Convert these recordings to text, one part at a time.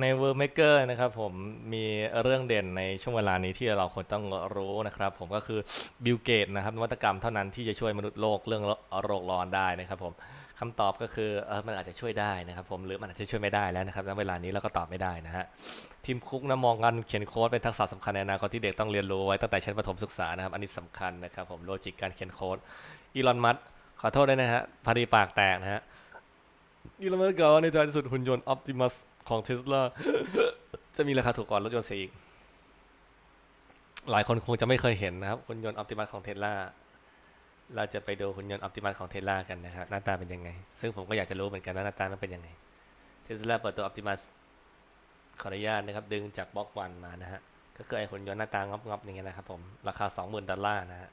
ในเวอร์เมเกอร์นะครับผมมีเรื่องเด่นในช่วงเวลานี้ที่เราควรต้องรู้นะครับ ผมก็คือบิลเกตนะครับนวัตกรรมเท่านั้นที่จะช่วยมนุษย์โลกเรื่องโรคร้อนได้นะครับผมคำตอบก็คือเออมันอาจจะช่วยได้นะครับผมหรือมันอาจจะช่วยไม่ได้แล้วนะครับณเวลานี้เราก็ตอบไม่ได้นะฮะทีมคุกนะมองการเขียนโค้ดเป็นทักษะสำคัญในอนาคตที่เด็กต้องเรียนรู้ไว้ตั้งแต่ชั้นประถมศึกษานะครับอันนี้สำคัญนะครับผมโลจิกการเขียนโค้ดอีลอนมัสขอโทษด้วยนะฮะพอดีปากแตกนะฮะอีลอนมัสกล่าวในท้ายสุดหุ่นยนต์ Optimus ของ Tesla จะมีราคาถูกกว่ารถยนต์เสียอีก หลายคนคงจะไม่เคยเห็นนะครับหุ่นยนต์ Optimus ของ Tesla เราจะไปดูหุ่นยนต์ Optimus ของ Tesla กันนะครับหน้าตาเป็นยังไง ซึ่งผมก็อยากจะรู้เหมือนกันว่าหน้าตามันเป็นยังไง Tesla เปิดตัว Optimus ขออนุญาตนะครับ ดึงจากบล็อกวันมานะฮะก็คือไอ้หุ่นยนต์หน้าตางอบๆอย่างเงี้ยนะครับผม ราคา 20,000 ดอลลาร์นะฮะ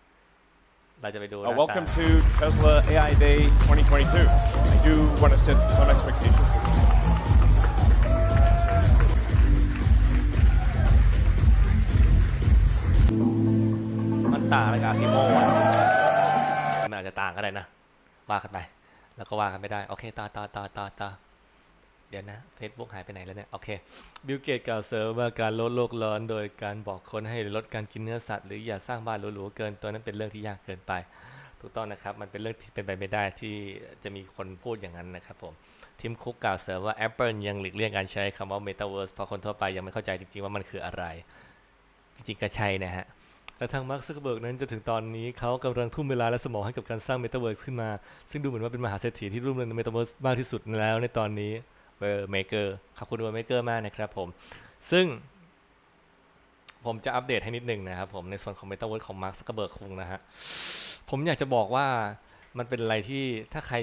เราจะไปดูห Uh, น้าตา welcome to Tesla AI Day 2022. I do want to set some expectations. for this. มันต่างอะไรกับอาซิโมะมันอาจจะต่างก็ได้นะ ว่ากันไป แล้วก็ว่ากันไม่ได้ โอเคต่อต่อต่อต่อต่อเดี๋ยวนะ Facebook หายไปไหนแล้วเนี่ย โอเค บิลเกตกล่าวเสริมว่าการลดโลกร้อนโดยการบอกคนให้ลดการกินเนื้อสัตว์หรืออย่าสร้างบ้านหรูๆเกินตัวนั้นเป็นเรื่องที่ยากเกินไป ถูกต้องนะครับ มันเป็นเรื่องที่เป็นไปไม่ได้ที่จะมีคนพูดอย่างนั้นนะครับผมทีมคุกกล่าวเสริมว่า Apple ยังหลีกเลี่ยงการใช้คำว่า Metaverse เพราะคนทั่วไปยังไม่เข้าใจจริงๆว่ามันคืออะไร จริงๆก็ใช่นะฮะ และทางมาร์คซักเบิร์กนั้นจะถึงตอนนี้เขากำลังทุ่มเวลาและสมองให้กับการสร้างเมตาเวิร์สขึ้นมา ซึ่งดูเหมือนว่าเป็นมหาเศรษฐีที่รุ่มเรืองในเมตาเวิร์สมากที่สุดแล้วในตอนนี้เวอร์เมเกอร์ขอบคุณเวอร์เมเกอร์มากนะครับผม ซึ่ง ผมจะอัปเดตให้นิดหนึ่งนะครับผมในส่วนของเมตาเวิร์สของมาร์คซักเบิร์กคงนะฮะ ผมอยากจะบอกว่ามันเป็นอะไรที่ถ้าใคร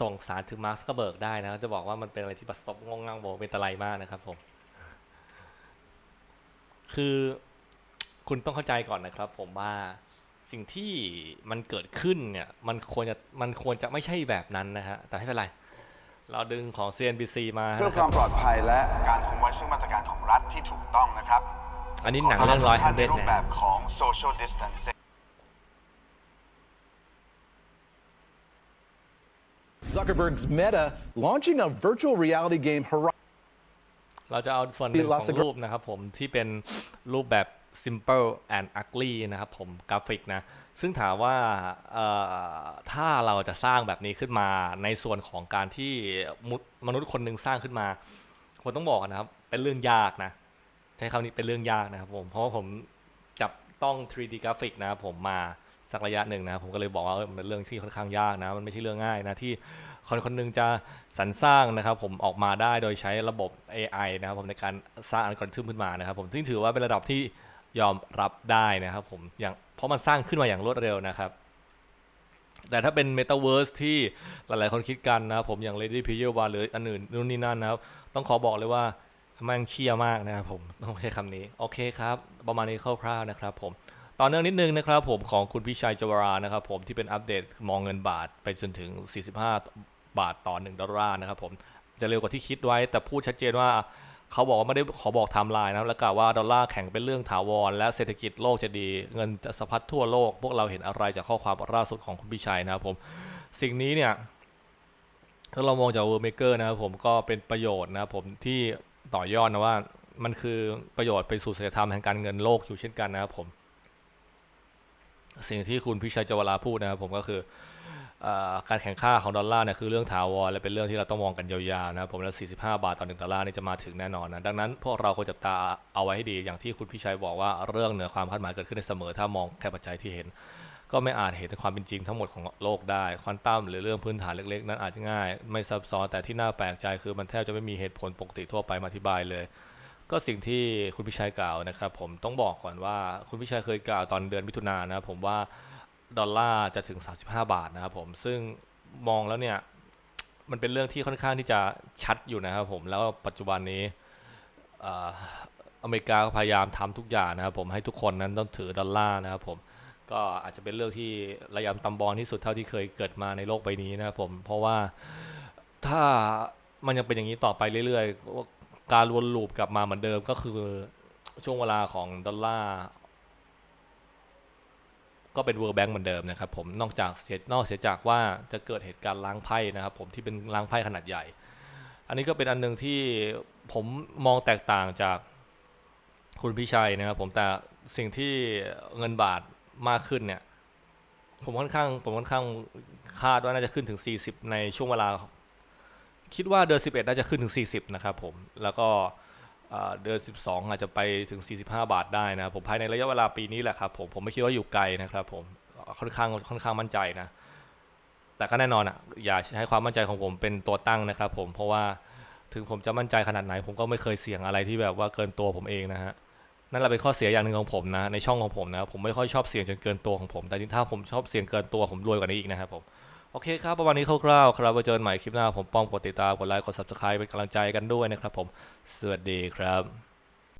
ส่งสารถึงมาร์คซักเบิร์กได้นะจะบอกว่ามันเป็นอะไรที่ประสบงงงังโบเป็นตะไลมากนะครับผม คือ คุณต้องเข้าใจก่อนนะครับ ผมว่าสิ่งที่มันเกิดขึ้นเนี่ยมันควรจะมันควรจะไม่ใช่แบบนั้นนะฮะแต่ไม่เป็นไร เราดึงของ CNBC มาเพื่อนะคครัวาบมปลอดภัยและการคงไว้ซึ่งมาตรการของรัฐที่ถูกต้องนะครับอันนี้หนังเรื่องร้อยขฮันทำเดในรูปนะแบฮะบของ social distancing Zuckerberg's Meta launching a virtual reality game Horizon. เราจะเอาส่วนหนึ่งข Last องรูปนะครับผมที่เป็นรูปแบบ simple and ugly นะครับผมกราฟิกนะซึ่งถามว่าถ้าเราจะสร้างแบบนี้ขึ้นมาในส่วนของการที่มนุษย์คนหนึ่งสร้างขึ้นมาผมต้องบอกนะครับเป็นเรื่องยากนะใช้คำนี้เป็นเรื่องยากนะครับผมเพราะว่าผมจับต้อง 3D กราฟิกนะครับผมมาสักระยะหนึ่งนะผมก็เลยบอกว่าเออมันเป็นเรื่องที่ค่อนข้างยากนะมันไม่ใช่เรื่องง่ายนะที่คนคนหนึงจะสรรสร้างนะครับผมออกมาได้โดยใช้ระบบ AI นะครับผมในการสร้างอัลกอริทึมขึ้นมานะครับผมซึ่งถือว่าเป็นระดับที่ ยอมรับได้นะครับผมอย่างเพราะมันสร้างขึ้นมาอย่างรวดเร็วนะครับ แต่ถ้าเป็น Metaverse ที่หลายๆ คนคิดกันนะครับผมอย่าง Lady p l a y e r e หรืออันอื่นนู่นนี่นั่นนะครับ ต้องขอบอกเลยว่ามันเคียมากนะครับผมต้องใช้คำนี้ โอเคครับ ประมาณนี้คร่าวๆนะครับผมต่อเนื่องนิดนึงนะครับผมของคุณพิชัยจวรานะครับผมที่เป็นอัปเดตมองเงินบาทไปจนถึง 45 บาทต่อ 1 ดอลลาร์นะครับผมจะเร็วกว่าที่คิดไว้แต่พูดชัดเจนว่า เขาบอกว่าไม่ได้ขอบอกไทม์ไลน์นะแล้วกล่าวว่าดอลลาร์แข็งเป็นเรื่องถาวร และเศรษฐกิจโลกจะดี เงินจะสะพัดทั่วโลก พวกเราเห็นอะไรจากข้อความล่าสุดของคุณพิชัยนะครับผมสิ่งนี้เนี่ยถ้าเรามองจากเวอร์เมเกอร์นะครับผมก็เป็นประโยชน์นะครับผมที่ต่อยอดนะว่ามันคือประโยชน์ไปสู่เศรษฐธรรมแห่งการเงินโลกอยู่เช่นกันนะครับผม สิ่งที่คุณพิชัยจวราพูดนะครับผมก็คือ การแข่งข้าของดอลลาร์เนี่ยคือเรื่องถาวรและเป็นเรื่องที่เราต้องมองกันยาวๆนะผมและ45 บาทต่อ1ดอลลาร์นี่จะมาถึงแน่นอนนะดังนั้นพวกเราควรจับตาเอาไว้ให้ดีอย่างที่คุณพิชัยบอกว่าเรื่องเหนือความคาดหมายเกิดขึ้นได้เสมอถ้ามองแค่ปัจจัยที่เห็น ก็ไม่อาจเห็นความเป็นจริงทั้งหมดของโลกได้ควอนตัมหรือเรื่องพื้นฐานเล็กๆ นั้นอาจจะง่าย ไม่ซับซ้อนแต่ที่น่าแปลกใจคือมันแทบจะไม่มีเหตุผลปกติทั่วไปมาอธิบายเลยก็สิ่งที่คุณพิชัยกล่าวนะครับผมต้องบอกก่อนว่าคุณพิชัยเคยกล่าวตอนเดือนมิถุนายนนะผมว่า ดอลลาร์จะถึง 35 บาทนะครับผม ซึ่งมองแล้วเนี่ย มันเป็นเรื่องที่ค่อนข้างที่จะชัดอยู่นะครับผม แล้วปัจจุบันนี้อเมริกาก็พยายามทำทุกอย่างนะครับผมให้ทุกคนนั้นต้องถือดอลลาร์นะครับผม ก็อาจจะเป็นเรื่องที่ระยำตำบอลที่สุดเท่าที่เคยเกิดมาในโลกใบนี้นะครับผม เพราะว่าถ้ามันยังเป็นอย่างนี้ต่อไปเรื่อยๆ การวนลูปกลับมาเหมือนเดิมก็คือช่วงเวลาของดอลลาร์ ก็เป็น World Bank เหมือนเดิมนะครับผมนอกจากเสียนอกเสียจากว่าจะเกิดเหตุการณ์ล้างไพ่นะครับผมที่เป็นล้างไพ่ขนาดใหญ่ อันนี้ก็เป็นอันหนึงที่ผมมองแตกต่างจากคุณพิชัยนะครับผมแต่สิ่งที่เงินบาทมากขึ้นเนี่ยผมค่อนข้างผมค่อนข้างคาดว่าน่าจะขึ้นถึง 40 ในช่วงเวลา คิดว่าเดือน11 น่าจะขึ้นถึง 40 นะครับผมแล้วก็ เอ่อเดือน 12 อาจจะไปถึง 45 บาทได้นะผมภายในระยะเวลาปีนี้แหละครับผมผมไม่คิดว่าอยู่ไกลนะครับผมค่อนข้างค่อนข้างมั่นใจนะแต่ก็แน่นอนอะอย่าใช้ความมั่นใจของผมเป็นตัวตั้งนะครับผมเพราะว่าถึงผมจะมั่นใจขนาดไหน ผมก็ไม่เคยเสี่ยงอะไรที่แบบว่าเกินตัวผมเองนะฮะนั่นแหละเป็นข้อเสียอย่างหนึ่งของผมนะในช่องของผมนะผมไม่ค่อยชอบเสี่ยงจนเกินตัวของผม แต่ถ้าผมชอบเสี่ยงเกินตัวผมรวยกว่านี้อีกนะครับผม โอเคครับประมาณนี้คร่าวๆครับไว้เจอกันใหม่คลิปหน้าผมป้องกดติดตามกดไลค์กด subscribe เป็นกำลังใจกันด้วยนะครับผม สวัสดีครับ